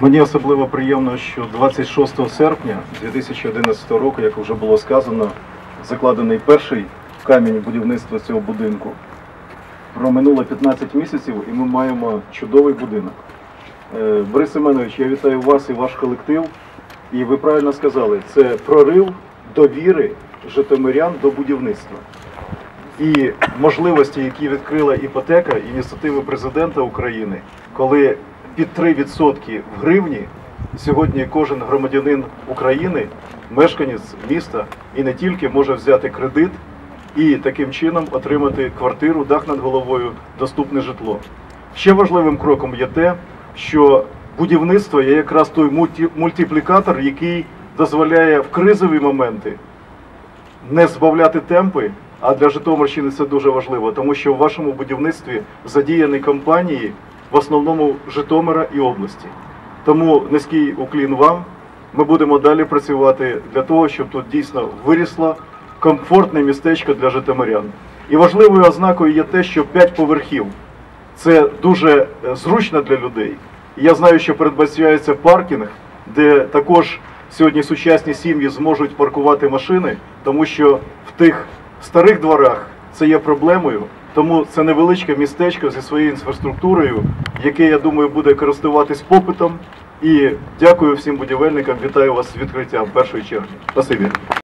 Мені особливо приємно, що 26 серпня 2011 року, як вже було сказано, закладений перший камінь будівництва цього будинку. Проминуло 15 місяців і ми маємо чудовий будинок. Е, Борис Семенович, я вітаю вас і ваш колектив. І ви правильно сказали, це прорив довіри житомирян до будівництва. І можливості, які відкрила іпотека, ініціативи президента України, коли під 3% в гривні сьогодні кожен громадянин України, мешканець міста і не тільки може взяти кредит і таким чином отримати квартиру, дах над головою, доступне житло. Ще важливим кроком є те, що будівництво є якраз той мультиплікатор, який дозволяє в кризові моменти не збавляти темпи. А для Житомирщини це дуже важливо, тому що в вашому будівництві задіяні компанії в основному Житомира і області. Тому низький уклін вам. Ми будемо далі працювати для того, щоб тут дійсно вирісло комфортне містечко для житомирян. І важливою ознакою є те, що 5 поверхів це дуже е, зручно для людей. І я знаю, що передбачається паркінг, де також сьогодні сучасні сім'ї зможуть паркувати машини, тому що в тих старих дворах це є проблемою. Тому це невеличке містечко зі своєю інфраструктурою, яке, я думаю, буде користуватись попитом. І дякую всім будівельникам. Вітаю вас з відкриттям першої черги. Спасибі.